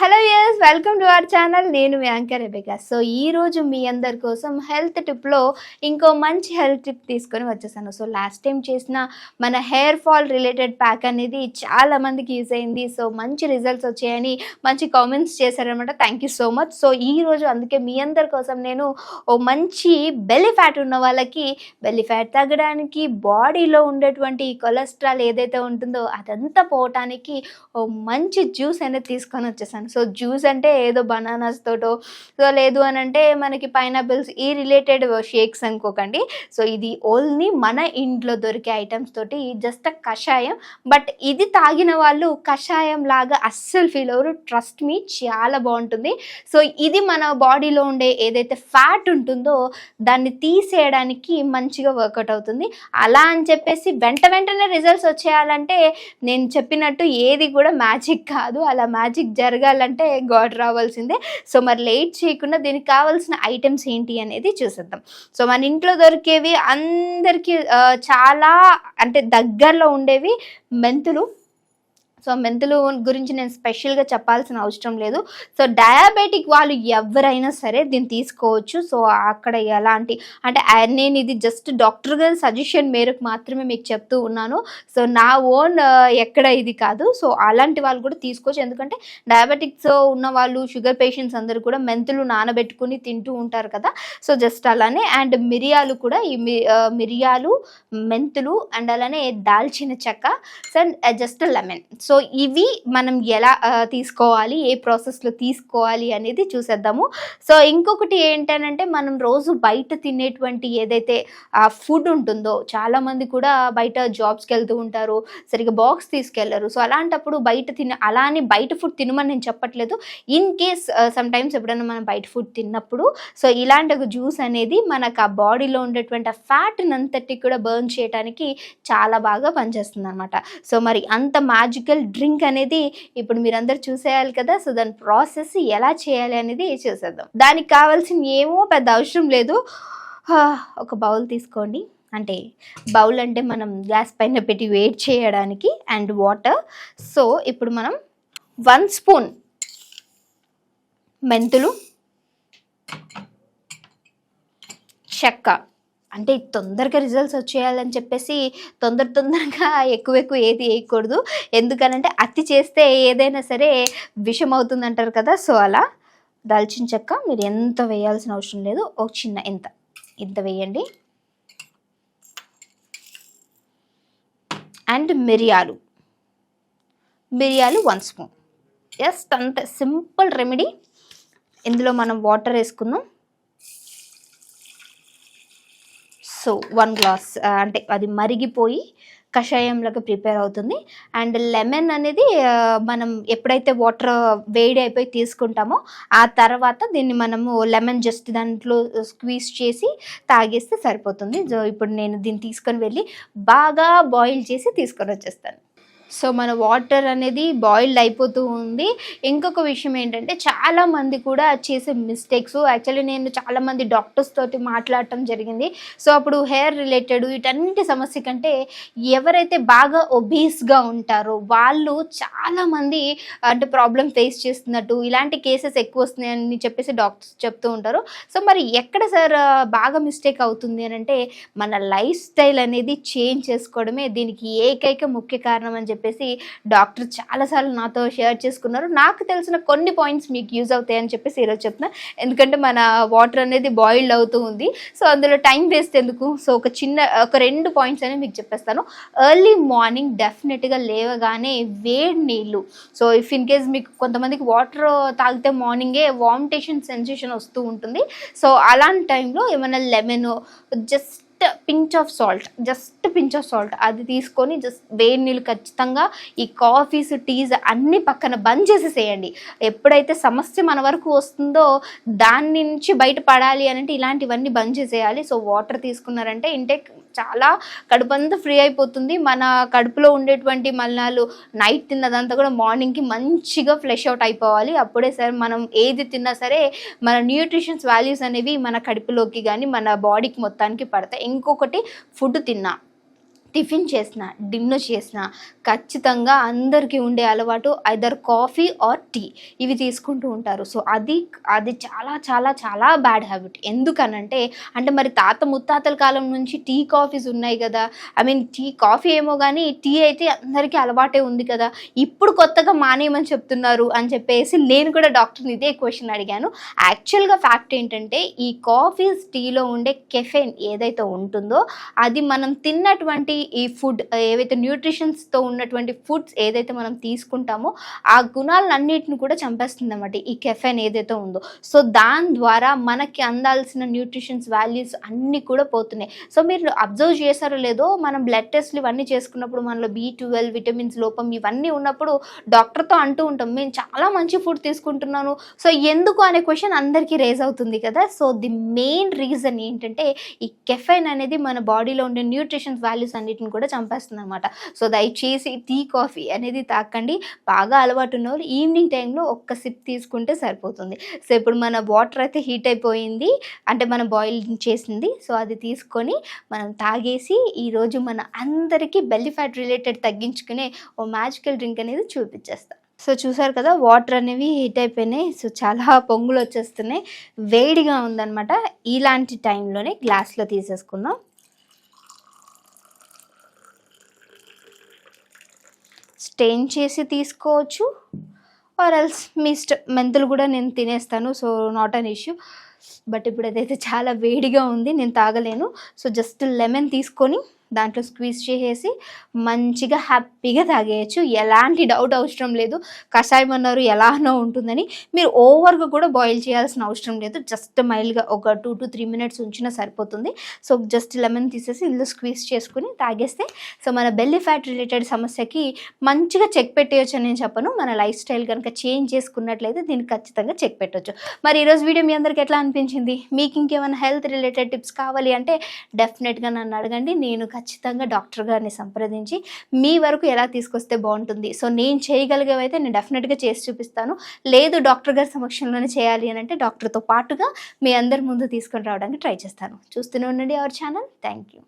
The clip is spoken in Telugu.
Hello yes welcome to our channel నేను మీ యాంకర్ రెబికా. సో ఈ రోజు మీ అందరి కోసం హెల్త్ టిప్లో ఇంకో మంచి హెల్త్ టిప్ తీసుకొని వచ్చేసాను. సో లాస్ట్ టైం చేసిన మన హెయిర్ ఫాల్ రిలేటెడ్ ప్యాక్ అనేది చాలా మందికి యూజ్ అయింది. సో మంచి రిజల్ట్స్ వచ్చాయని మంచి కామెంట్స్ చేశారనమాట thank you so much so ఈ రోజు అందుకే మీ అందరి కోసం నేను ఓ మంచి బెల్లి ఫ్యాట్ ఉన్న వాళ్ళకి బెల్లి ఫ్యాట్ తగ్గడానికి బాడీలో ఉండేటువంటి కొలెస్ట్రాల్ ఏదైతే ఉంటుందో అదంతా పోవటానికి ఓ మంచి జ్యూస్ అనేది తీసుకొని వచ్చేసాను. సో జ్యూస్ అంటే ఏదో బనానాస్ తోటో సో లేదు అని అంటే మనకి పైనాపిల్స్ ఈ రిలేటెడ్ షేక్స్ అనుకోకండి. సో ఇది ఓన్లీ మన ఇంట్లో దొరికే ఐటమ్స్ తోటి జస్ట్ కషాయం. బట్ ఇది తాగిన వాళ్ళు కషాయం లాగా అస్సలు ఫీల్ అవ్వరు. ట్రస్ట్ మీ చాలా బాగుంటుంది. సో ఇది మన బాడీలో ఉండే ఏదైతే ఫ్యాట్ ఉంటుందో దాన్ని తీసేయడానికి మంచిగా వర్కౌట్ అవుతుంది. అలా అని చెప్పేసి వెంట వెంటనే రిజల్ట్స్ వచ్చేయాలంటే నేను చెప్పినట్టు ఏది కూడా మ్యాజిక్ కాదు. అలా మ్యాజిక్ జరగాలి చేయాలంటే గాడ్ రావాల్సిందే. సో మరి లేట్ చేయకుండా దీనికి కావాల్సిన ఐటమ్స్ ఏంటి అనేది చూసేద్దాం. సో మన ఇంట్లో దొరికేవి అందరికీ చాలా అంటే దగ్గరలో ఉండేవి మెంతులు సో మెంతులు గురించి నేను స్పెషల్గా చెప్పాల్సిన అవసరం లేదు. సో డయాబెటిక్ వాళ్ళు ఎవరైనా సరే దీన్ని తీసుకోవచ్చు. సో అక్కడ ఎలాంటి అంటే నేను ఇది జస్ట్ డాక్టర్ గారి సజెషన్ మేరకు మాత్రమే మీకు చెప్తూ ఉన్నాను. సో నా ఓన్ ఎక్కడ ఇది కాదు. సో అలాంటి వాళ్ళు కూడా తీసుకోవచ్చు. ఎందుకంటే డయాబెటిక్స్ ఉన్న వాళ్ళు షుగర్ పేషెంట్స్ అందరూ కూడా మెంతులు నానబెట్టుకుని తింటూ ఉంటారు కదా. సో జస్ట్ అలానే అండ్ మిరియాలు కూడా ఈ మిరియాలు మెంతులు అండ్ అలానే దాల్చిన చెక్క సో జస్ట్ లెమన్. సో ఇవి మనం ఎలా తీసుకోవాలి ఏ ప్రాసెస్లో తీసుకోవాలి అనేది చూసేద్దాము. సో ఇంకొకటి ఏంటనంటే మనం రోజు బయట తినేటువంటి ఏదైతే ఫుడ్ ఉంటుందో చాలామంది కూడా బయట జాబ్స్కి వెళ్తూ ఉంటారు సరిగ్గా బాక్స్ తీసుకెళ్ళరు. సో అలాంటప్పుడు బయట తిన అలా అని బయట ఫుడ్ తినమని నేను చెప్పట్లేదు. ఇన్ కేస్ సమ్ టైమ్స్ ఎప్పుడైనా మనం బయట ఫుడ్ తిన్నప్పుడు సో ఇలాంటి ఒక జ్యూస్ అనేది మనకు ఆ బాడీలో ఉండేటువంటి ఆ ఫ్యాట్ అంతటి కూడా బర్న్ చేయడానికి చాలా బాగా పనిచేస్తుంది అనమాట సో మరి అంత మ్యాజికల్ డ్రింక్ అనేది ఇప్పుడు మీరందరూ చూసేయాలి కదా సో దాని ప్రాసెస్ ఎలా చేయాలి అనేది చూసేద్దాం. దానికి కావాల్సిన ఏమో పెద్ద అవసరం లేదు. ఒక బౌల్ తీసుకోండి. అంటే బౌల్ అంటే మనం గ్యాస్ పైన పెట్టి వేట్ చేయడానికి అండ్ వాటర్. సో ఇప్పుడు మనం వన్ స్పూన్ మెంతులు చెక్క అంటే తొందరగా రిజల్ట్స్ వచ్చేయాలని చెప్పేసి తొందర తొందరగా ఎక్కువ ఎక్కువ ఏది వేయకూడదు. ఎందుకనంటే అతి చేస్తే ఏదైనా సరే విషం అవుతుంది అంటారు కదా సో అలా. దాల్చిన చెక్క మీరు ఎంత వేయాల్సిన అవసరం లేదు. ఒక చిన్న ఎంత ఇంత వేయండి. అండ్ మిరియాలు. మిరియాలు వన్ స్పూన్. జస్ట్ అంత సింపుల్ రెమెడీ. ఇందులో మనం వాటర్ వేసుకుందాం. సో వన్ గ్లాస్ అంటే అది మరిగిపోయి కషాయంలాగా ప్రిపేర్ అవుతుంది. అండ్ లెమన్ అనేది uh, మనం ఎప్పుడైతే వాటర్ వేడి అయిపోయి తీసుకుంటామో ఆ తర్వాత దీన్ని మనము లెమన్ జస్ట్ దాంట్లో uh, స్క్వీజ్ చేసి తాగేస్తే సరిపోతుంది. సో ఇప్పుడు నేను దీన్ని తీసుకొని వెళ్ళి బాగా బాయిల్ చేసి తీసుకొని వచ్చేస్తాను. సో మన వాటర్ అనేది బాయిల్డ్ అయిపోతూ ఉంది. ఇంకొక విషయం ఏంటంటే చాలా మంది కూడా చేసే మిస్టేక్స్ యాక్చువల్లీ నేను చాలా మంది డాక్టర్స్ తోటి మాట్లాడటం జరిగింది. సో అప్పుడు హెయిర్ రిలేటెడ్ వీటన్నిటి సమస్య కంటే ఎవరైతే బాగా ఒబీస్గా ఉంటారో వాళ్ళు చాలా మంది అంటే ప్రాబ్లం ఫేస్ చేస్తున్నట్టు ఇలాంటి కేసెస్ ఎక్కువ వస్తున్నాయని చెప్పేసి డాక్టర్స్ చెప్తూ ఉంటారు. సో మరి ఎక్కడ సార్ బాగా మిస్టేక్ అవుతుంది అని అంటే మన లైఫ్ స్టైల్ అనేది చేంజ్ చేసుకోవడమే దీనికి ఏకైక ముఖ్య కారణం అని చెప్పేసి డాక్టర్ చాలాసార్లు నాతో షేర్ చేసుకున్నారు. నాకు తెలిసిన కొన్ని పాయింట్స్ మీకు యూజ్ అవుతాయని చెప్పేసి ఈరోజు చెప్తున్నా. ఎందుకంటే మన వాటర్ అనేది బాయిల్డ్ అవుతూ ఉంది. సో అందులో టైం వేస్ట్ ఎందుకు? సో ఒక చిన్న ఒక రెండు పాయింట్స్ అనేవి మీకు చెప్పేస్తాను. ఎర్లీ మార్నింగ్ డెఫినెట్గా లేవగానే వేడి నీళ్ళు. సో ఇఫ్ ఇన్ కేస్ మీకు కొంతమందికి వాటర్ తాగితే మార్నింగే వామిటేషన్ సెన్సేషన్ వస్తూ ఉంటుంది. సో అలాంటి టైంలో ఏమైనా lemon just pinch of salt just pinch of salt. అది తీసుకొని జస్ట్ వేడి నీళ్ళు ఖచ్చితంగా ఈ కాఫీస్ టీస్ అన్ని పక్కన బంద్ చేసేసేయండి. ఎప్పుడైతే సమస్య మన వరకు వస్తుందో దాని నుంచి బయటపడాలి అని అంటే ఇలాంటివన్నీ బంద్ చేసేయాలి. సో వాటర్ తీసుకున్నారంటే ఇంటేక్ చాలా కడుపు అంతా ఫ్రీ అయిపోతుంది. మన కడుపులో ఉండేటువంటి మలినాలు నైట్ తిన్నదంతా కూడా మార్నింగ్కి మంచిగా ఫ్లెష్ అవుట్ అయిపోవాలి. అప్పుడే సార్ మనం ఏది తిన్నా సరే మన న్యూట్రిషన్స్ వాల్యూస్ అనేవి మన కడుపులోకి కానీ మన బాడీకి మొత్తానికి పడతాయి. ఇంకొకటి ఫుడ్ తిన్నా. టిఫిన్ చేసిన డిన్నర్ చేసిన ఖచ్చితంగా అందరికీ ఉండే అలవాటు ఐదర్ కాఫీ ఆర్ టీ. ఇవి తీసుకుంటూ ఉంటారు. సో అది అది చాలా చాలా చాలా బ్యాడ్ హ్యాబిట్ ఎందుకనంటే అంటే మరి తాత ముత్తాతల కాలం నుంచి టీ కాఫీస్ ఉన్నాయి కదా. ఐ మీన్ టీ కాఫీ ఏమో కానీ టీ అయితే అందరికీ అలవాటే ఉంది కదా. ఇప్పుడు కొత్తగా మానేయమని చెప్తున్నారు అని చెప్పేసి నేను కూడా డాక్టర్ని ఇదే క్వశ్చన్ అడిగాను. యాక్చువల్గా ఫ్యాక్ట్ ఏంటంటే ఈ కాఫీస్ టీలో ఉండే కెఫెన్ ఏదైతే ఉంటుందో అది మనం తిన్నటువంటి ఈ ఫుడ్ ఏవైతే న్యూట్రిషన్స్తో ఉన్నటువంటి ఫుడ్స్ ఏదైతే మనం తీసుకుంటామో ఆ గుణాలన్నిటిని కూడా చంపేస్తుంది అన్నమాట ఈ కెఫెన్ ఏదైతే ఉందో. సో దాని ద్వారా మనకి అందాల్సిన న్యూట్రిషన్స్ వాల్యూస్ అన్నీ కూడా పోతున్నాయి. సో మీరు అబ్జర్వ్ చేశారో లేదో మనం బ్లడ్ టెస్ట్లు ఇవన్నీ చేసుకున్నప్పుడు మనలో బీ ట్వెల్వ్ విటమిన్స్ లోపం ఇవన్నీ ఉన్నప్పుడు డాక్టర్తో అంటూ ఉంటాం మేము చాలా మంచి ఫుడ్ తీసుకుంటున్నాను. సో ఎందుకు అనే క్వశ్చన్ అందరికీ రేజ్ అవుతుంది కదా. సో ది మెయిన్ రీజన్ ఏంటంటే ఈ కెఫెన్ అనేది మన బాడీలో ఉండే న్యూట్రిషన్ వాల్యూస్ అన్నిటిని కూడా చంపేస్తుంది అనమాట సో దయచేసి టీ కాఫీ అనేది తాకండి. బాగా అలవాటు ఉన్న వాళ్ళు ఈవినింగ్ టైంలో ఒక్క సిప్ తీసుకుంటే సరిపోతుంది. సో ఇప్పుడు మన వాటర్ అయితే హీట్ అయిపోయింది. అంటే మనం బాయిల్ చేసింది. సో అది తీసుకొని మనం తాగేసి ఈరోజు మన అందరికీ బెల్లి ఫ్యాట్ రిలేటెడ్ తగ్గించుకునే ఓ మ్యాజికల్ డ్రింక్ అనేది చూపించేస్తాం. సో చూసారు కదా వాటర్ అనేవి హీట్ అయిపోయినాయి. సో చాలా పొంగులు వచ్చేస్తున్నాయి వేడిగా ఉందన్నమాట. ఇలాంటి టైంలోనే గ్లాస్లో తీసేసుకుందాం. స్టెయిన్ చేసి తీసుకోవచ్చు. ఆర్ ఎల్స్ మీ ఇష్ట మెంతులు కూడా నేను తినేస్తాను so not an issue but ఇప్పుడు అదైతే చాలా వేడిగా ఉంది నేను తాగలేను. సో జస్ట్ లెమన్ తీసుకొని దాంట్లో స్క్వీజ్ చేసేసి మంచిగా హ్యాపీగా తాగేయచ్చు. ఎలాంటి డౌట్ అవసరం లేదు. కషాయం అన్నారు ఎలానో ఉంటుందని. మీరు ఓవర్గా కూడా బాయిల్ చేయాల్సిన అవసరం లేదు. జస్ట్ మైల్డ్గా ఒక టూ టు త్రీ మినిట్స్ ఉంచినా సరిపోతుంది. సో జస్ట్ లెమన్ తీసేసి ఇందులో స్క్వీజ్ చేసుకుని తాగేస్తే సో మన బెల్లీ ఫ్యాట్ రిలేటెడ్ సమస్యకి మంచిగా చెక్ పెట్టేయచ్చు అని నేను చెప్పను. మన లైఫ్ స్టైల్ కనుక చేంజ్ చేసుకున్నట్లయితే దీన్ని ఖచ్చితంగా చెక్ పెట్టవచ్చు మరి ఈరోజు వీడియో మీ అందరికి ఎట్లా అనిపించింది? మీకు ఇంకేమైనా హెల్త్ రిలేటెడ్ టిప్స్ కావాలి అంటే డెఫినెట్గా నన్ను అడగండి. నేను ఖచ్చితంగా డాక్టర్ గారిని సంప్రదించి మీ వరకు ఎలా తీసుకొస్తే బాగుంటుంది. సో నేను చేయగలిగేవైతే నేను డెఫినెట్గా చేసి చూపిస్తాను. లేదు డాక్టర్ గారి సమక్షంలోనే చేయాలి అని అంటే డాక్టర్తో పాటుగా మీ అందరి ముందు తీసుకొని రావడానికి ట్రై చేస్తాను. చూస్తూనే ఉండండి అవర్ ఛానల్. Thank you